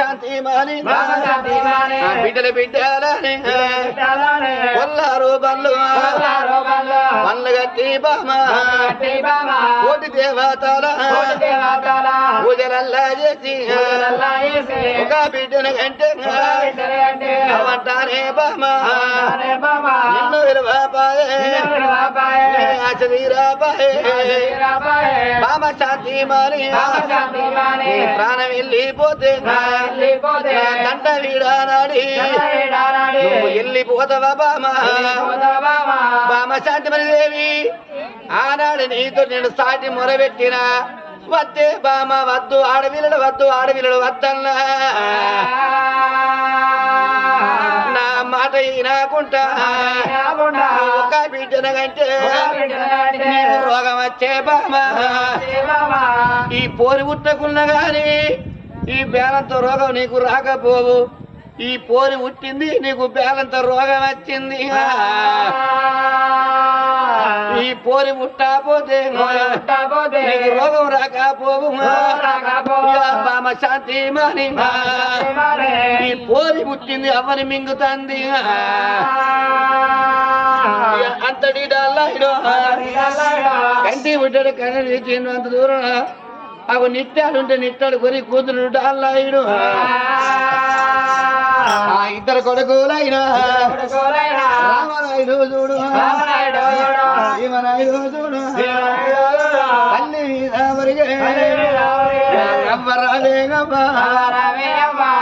శాంతి మాని. బిడ్డలు బిడ్డాలని కొల్లారు బల్లు మల్లు గట్టి కోటి దేవతల పూజలల్లా చేసి ఒక బిడ్డను కంటే అవంటానే బామ నిన్ను విలువపాయే ఆచరీరాపాయే బామ శాంతి మాని ప్రాణం వెళ్ళిపోతే దండ వీడానాడి నువ్వు వెళ్ళిపోతావా బామ? బామ? శాంతిమణి దేవి ఆనాడు నీతో నేను సాటి మొరబెట్టిన. వద్దే బామ వద్దు ఆడపిల్లలు వద్దు ఆడపిల్లలు వద్దన్నా. నా మాట ఈనాకుంటా ఒక బిడ్డన కంటే నీకు రోగం వచ్చే బామ. ఈ పోరి పుట్టకున్నా గాని ఈ బేలంతో రోగం నీకు రాకపోవు. ఈ పోరి పుట్టింది నీకు బేలంతో రోగం వచ్చింది. ఈ పోరి పుట్టకపోతే నీకు రోగం రాకపోవు. బామ శాంతి మాని ఈ పోరి పుట్టింది అవని మింగుతుంది. అంతటి కంటి కన్నడి తెచ్చిండు అంత దూరం. అవి నిట్టాడుంటే నిట్టాడు కొని కూతురు డాల్లాయుడు ఆ. ఇద్దరు కొడుకులైనా రామనాయుడు చూడు. భీమనాయుడు చూడు. తల్లి మీద మరిగే నవ్వరాలేగమ్మా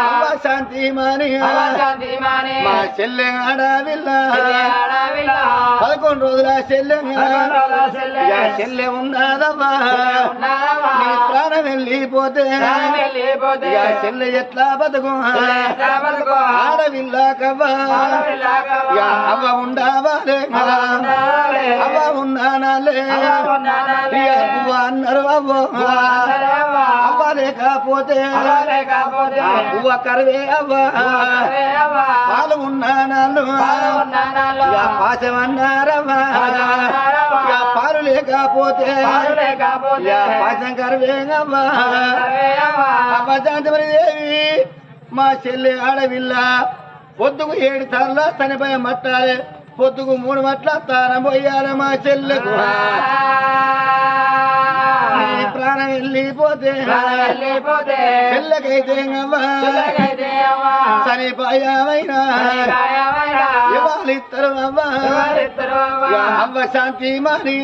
అవ్వ శాంతి మా చెల్లె ఆడవిల్ల పదకొండు రోజుల చెల్లె చెల్లె ఉన్నదమ్మా నీ ప్రాణం వెళ్ళిపోతే చెల్లె ఎట్లా బతుకు ఆడవిల్ల కవ్వా అవ్వ ఉండవాలే అవ్వ ఉన్నానాలే అన్నారు అవ్వ అవ్వ లేకపోతే అవ్వ కరవే పాలు ఉన్నానాలు పాలు లేకపోతే పాశం దేవి మా చెల్లి ఆడవిల్ల పొద్దుకు ఏడు తరల చనిపోయి మట్టాలి. పొద్దుకు మూడు మట్ల తానం పోయాలి మా చెల్లెకు ప్రాణం వెళ్ళిపోతే చెల్లెకైతే ఇవాళ ఇద్దరు అవ్వా శాంతి మాని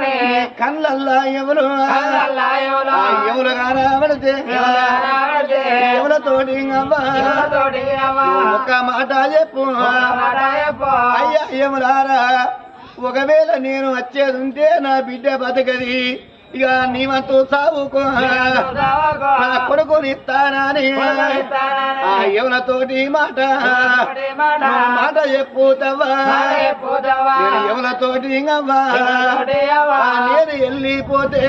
నీ కళ్ళల్లా ఎవరు ఎవరు కానబడితే ఎవరితోటి ఒక్క మాట చెప్పు అయ్యా ఏమరారా? ఒకవేళ నేను వచ్చేది ఉంటే నా బిడ్డ బతకది ఇక నీవంతు ఆ ఎవరితోటి మాట. నువ్వు మాట చెప్పుతావా ఆ నేను వెళ్ళిపోతే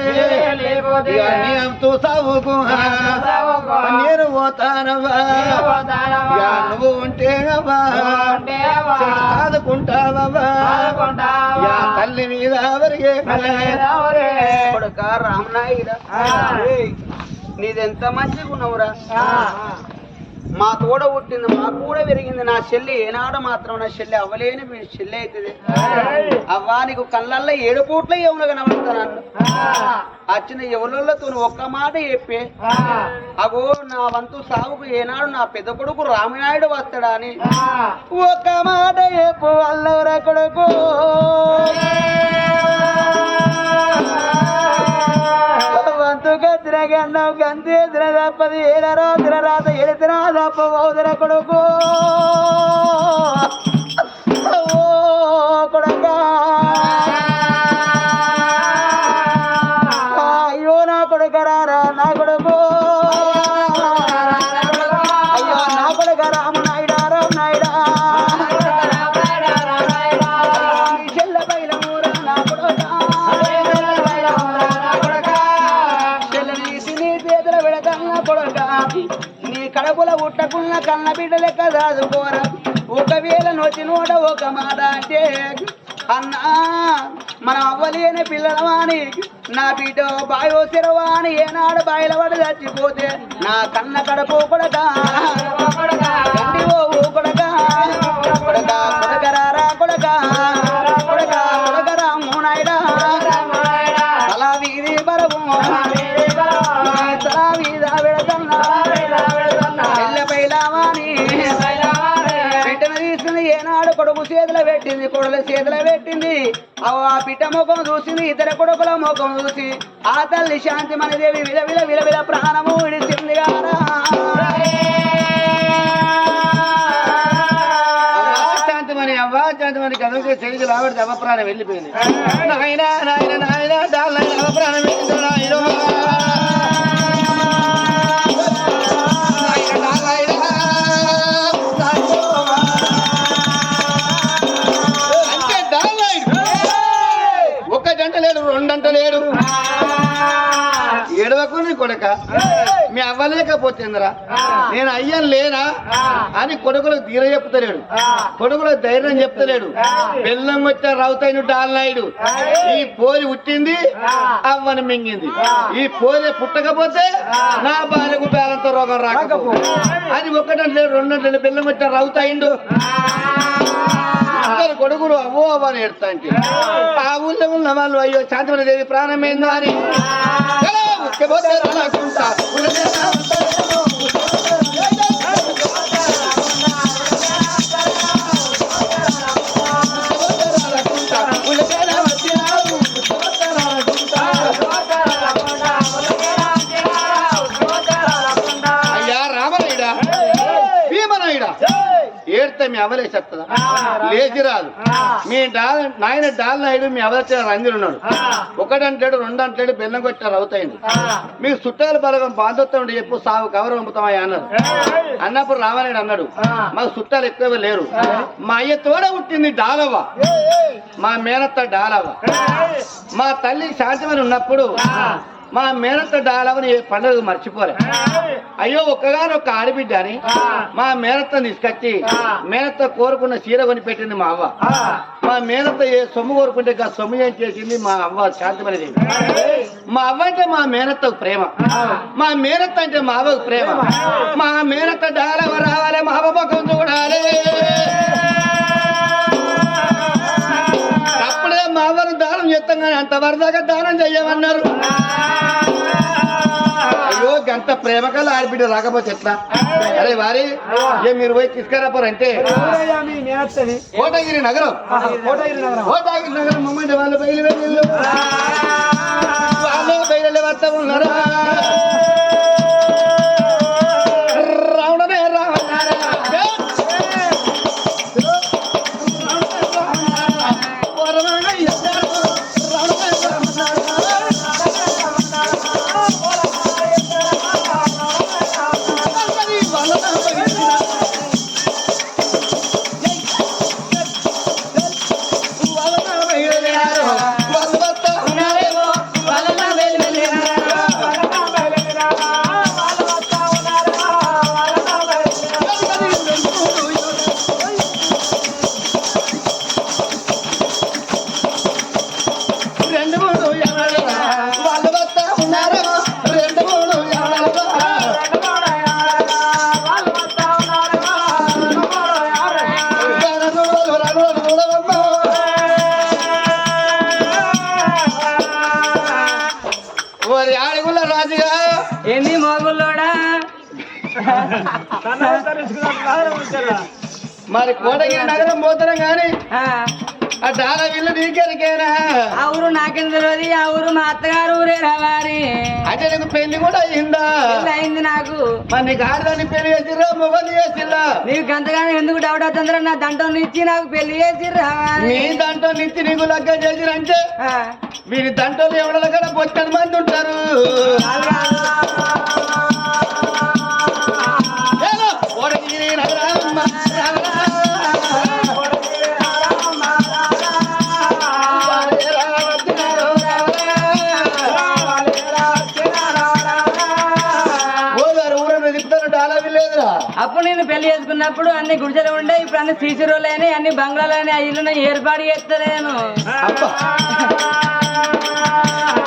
నీవంతు సావుకో. నేను పోతానవ్వా? ఇక నువ్వు ఉంటే ఆదుకుంటావా తల్లి మీద వరిగే కొడుక నీదెంత మంచిగా ఉన్నావురా మా తోడ పుట్టింది మా కూడా పెరిగింది నా చెల్లి. ఏనాడు మాత్రం నా చెల్లి అవ్వలేని మీ చెల్లి అవుతుంది అవ్వా నీకు కళ్ళల్లో ఏడు పూట్ల ఎవరు కనబడతాను వచ్చిన ఎవరితో ఒక్క మాట చెప్పే. అగో నా వంతు సాగుకు ఏనాడు నా పెద్ద కొడుకు రామనాయుడు వస్తాడా అని. ఒక్క మాట చెప్పు అల్లవర కొడుకు. అన్నావు గంతే గంతి ఎదుర తప్పది ఏడ రోజుల రాత ఎడితిన తప్ప ఓదర కొడుకు. ఓ కొడుకా. అయ్యో నా కొడుకరారా నా కొడుకు. అయ్యో నా కొడుక రామ కన్న బిడ్డ లెక్క దాదుకోరా ఒకవేళ నొచ్చి నోట ఒక మాట అంటే అన్నా మనం అవ్వలేని పిల్లలవాని నా బిడ్డ బాయో సిరవాని ఏనాడు బాయిల పడి చచ్చిపోతే నా కన్న కడపోకూడదా కొడుల చేతిలో పెట్టింది. అవు ఆ బిడ్డ ముఖం చూసింది ఇతర కొడుకుల ముఖం చూసి ఆ తల్లి శాంతి మనదేవి విల విల విల విల ప్రాణము విడిచింది గారా శాంతమని అవ్వ శాంతమని కనుక చెరికి రాబడి అవప్రాణం వెళ్ళిపోయింది. నాయన నాయన నాయన డాల్ అవప్రాణం వెళ్ళింది ఒక్క గంట లేడు రెండంట లేడు. ఏడవకు నీ కొడక. మీ అవ్వలేకపోతుందిరా నేను అయ్యాను లేనా? అని కొడుకులకు తీర చెప్తలేడు. కొడుకులకు ధైర్యం చెప్తలేడు. బెల్లం వచ్చా రౌతైన డాలనాయుడు ఈ పోలి పుట్టింది అవ్వని మింగింది. ఈ పోలి పుట్టకపోతే నా భార్యకు బేలంతో రోగం రాకపో. అని ఒకటంటే రెండంటే బెల్లం వచ్చా రౌతైండు. ఇద్దరు కొడుకులు అవ్వో అవ్వని ఎడతా అంటే ఆ ఊళ్ళో ఉన్న వాళ్ళు అయ్యో శాంతమని దేవి ప్రాణమైందో అని. లేచి రాదు. మీ డాల్ నాయన డాల్ నాయుడు మీ అవలచే రంజులు ఉన్నాడు. ఒకటంటాడు రెండు అంటాడు బెల్లం కొట్టారు అవుతాయండి. మీకు చుట్టాల బలగం బాంధత్వం ఉండి చెప్పు సాగు కవర్ పంపుతామా అన్నారు. అన్నప్పుడు రామనాయుడు అన్నాడు మాకు చుట్టాలు ఎక్కువ లేరు. మా అయ్య తోడ పుట్టింది డాలవ్వ. మా మేనత్త డాలవ్వ. మా తల్లి శాంతిమని ఉన్నప్పుడు మా మేనత్త డాలవని ఏ పండుగ మర్చిపోలే. అయ్యో ఒక్కగాని ఒక్క ఆడబిడ్డ అని మా మేనత్తని తీసుకొచ్చి మేనత్త కోరుకున్న చీర కొని పెట్టింది మా అవ్వ. మా మేనత్త ఏ సొమ్ము కోరుకుంటే గా సొమ్ము ఏం చేసింది మా అవ్వ శాంతిమనేది. మా అవ్వ అంటే మా మేనత్తకు ప్రేమ. మా మేనత్త అంటే మా అవ్వకు ప్రేమ. మా మేనత్త డాలవ రావాలి మా అవ్వ చూడాలి. వరదాకా దానం చెయ్యమన్నారు. అయ్యో గంత ప్రేమ కల ఆడబిడ్డ రాకపోతే ఎట్లా? అరే వారి ఏ మీరు పోయి తీసుకురాపోరంటే? కోటగిరి నగరం. కోటగిరి నగరం. మమ్మల్ని వాళ్ళు బయలుదేరి వాళ్ళు బయలు వస్తా ఉన్నారా. మరి కోటగిరి నగరం పోతున్నాం కానీ ఆ, డాల విల్లు నీకెరికేనా? ఆ ఊరు నాకెందుకు తెలియదు? ఆ ఊరు మా అత్తగారు ఊరే రావాలి అంటే నీకు పెళ్ళి కూడా అయిందా? అయింది నాకు. మరి నీకు ఆడదాన్ని పెళ్ళి చేసిర్రా మొగలు చేసిర్రా? నీకు గంతగానే ఎందుకు డౌట్ అవుతుందిరా? నా దంటం ఇచ్చి నాకు పెళ్ళి చేసి రావాలి నీ దాంట్లో నిత్తి నీకు లగ్గం చేసిరంటే వీరి దాంట్లో ఎవడ దగ్గర బొచ్చని మంది ఉంటారు? అప్పుడు నేను పెళ్ళి చేసుకున్నప్పుడు అన్ని గుడిసెలు ఉండే ఇప్పుడు అన్ని సీసీ రోడ్లు అయినాయి అన్ని బంగ్లాలు ఆ ఇల్లు ఏర్పాటు చేస్తలేను అబ్బా.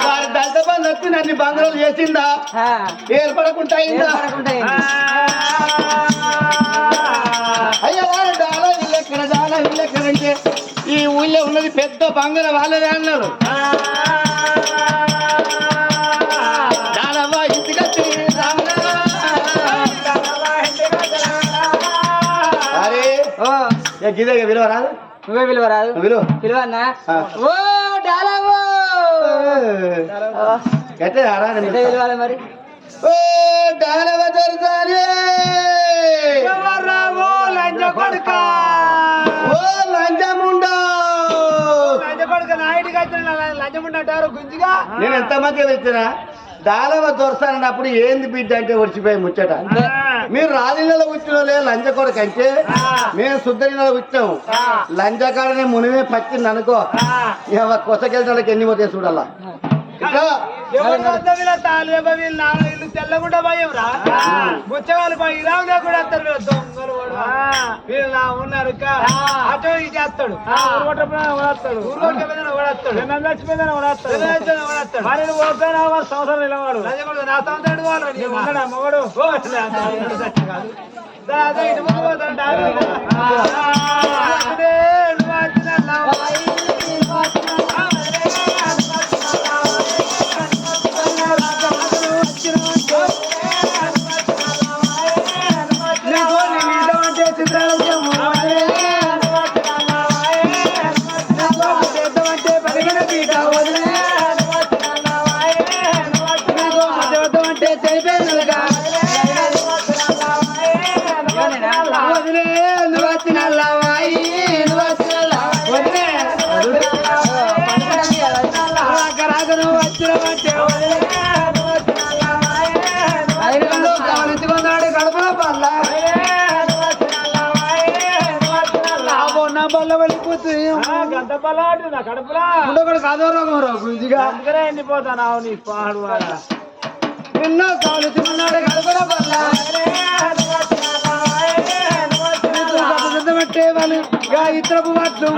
వారి దళిత బంధు వచ్చి నన్ను బంగారాలు చేసిందా? ఏర్పడకుండా అంటే ఈ ఊళ్ళో ఉన్నది పెద్ద బంగారం వాళ్ళదే అన్నారు. డాలవ్వ ఇంటికొచ్చి రామనా. అరే ఓ ఏ గిదేగా విలువ రాదు? నువ్వే పిలువరాదు ఓ ఓ లంచముండా నేను ఎంత మందిగా వచ్చినా దాలవ దొరసానప్పుడు ఏంది బిడ్డ అంటే వచ్చిపోయి ముచ్చట. మీరు రాజులలో కూర్చున్నోలే లంచ కొడుకు అంటే మేము శుద్ధ వచ్చాము లంచకాడనే మునిమే పచ్చింది అనుకో ఇక కొసకెళ్తానికి ఎన్ని పోతే చూడాలా ఇట్లా తెల్లకుండా భయం రా ముచ్చగాలు పోయి ఇలా కూడా వస్తారు దొంగలు. వీళ్ళు ఇలా ఉన్నారు. అటు ఇటు చేస్తాడు. ఓడిపోయినా వాడు సంవత్సరం నిలవాడు నా సంవత్సరం మగడు అంత ఇటు పోతాడు, బలాడు నా కడుపులా అందుకనే ఎండిపోతాను ఆవు నీ పాడు. ఎన్నో కాలు తిన్నాడు వల్ల సిద్ధమట్టే వాళ్ళు ఇతరపు వాట్లు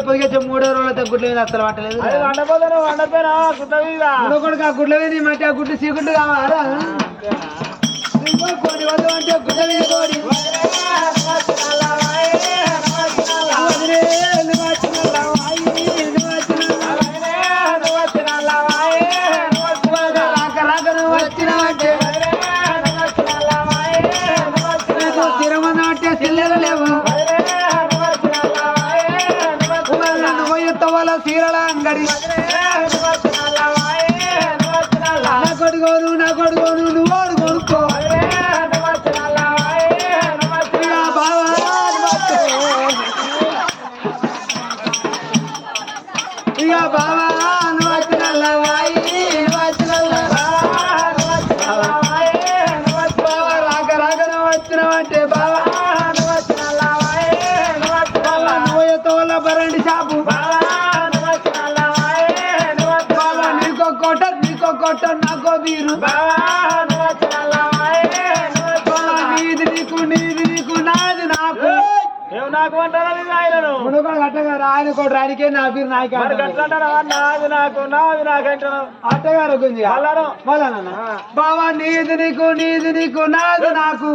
పొదిగచ్చే మూడో రోజులతో గుడ్ల మీద అసలు అది వండపోతాను వండపోయినా గుడ్డ మీద? కొడుకు ఆ గుడ్ల మీద మధ్య ఆ గుడ్డు చీకుడ్డు కావాలా. ఇంకో కోడి వద్ద అంటే గుడ్డ మీద కోడి చీరల అంగడి నా కొడుకోను నా కొడుకోను నీకో కొట్ట నాకో బీరు బావా నీది నీకు నీది నీకు నాది నాకు. నాకు అంటారా కట్టగారు ఆయన కూడా రానికే నా పేరు నాయక నాది నాకు నాది నాకు అంటున్నావు అట్టగారు గుంజి మళ్ళా బావా నీది నీకు నీది నీకు నాది నాకు.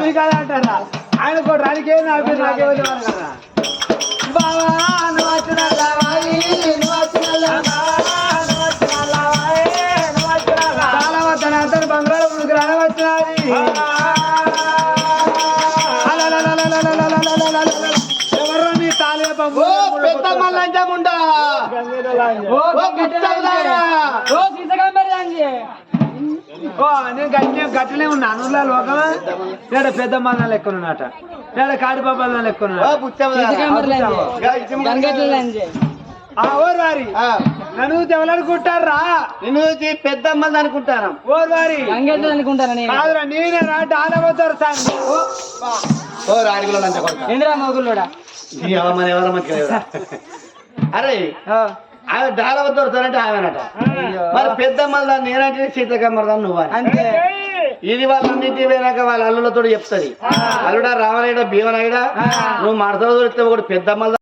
నీకే అంటారా? ఆయన కూడా రానికే నా పేరు నాకే కదా ఓ నేను గట్టి గట్టినే ఉన్నా. అనులా లోకమా? నేను పెద్ద మంద లెక్క ఉన్నట నేను కాడి బాబాల లెక్క ఓ ఉన్నా బుచ్చవులారా. గా ఇచ్చి ముందు. ఆ ఓర్ వారి. ఆ, నన్ను ఎవరనుకుంటారా నిన్ను చూసి పెద్ద అమ్మది అనుకుంటాను. ఓర్ వారి. కాదురా నేనే రా డానబోతారు సార్ ఓ. రాడిగులో లంచ కొడతా. ఏంద్రా మొగుళ్ళోడా? ఈ అవమానం ఎవరో మంచిగా లేవురా. అరే ఆమె డాల వద్ద వస్తానంటే ఆమెనట మరి పెద్ద మళ్ళా నేనంటే సీతకమ్మరదా నువ్వు అని. అంతే. ఇది వాళ్ళన్నింటి పోయినాక వాళ్ళ అల్లులతో చెప్తుంది. అల్లుడా రామనాయుడా భీమనాయుడా నువ్వు మడతలో దొరికితే ఒకటి పెద్ద మళ్ళా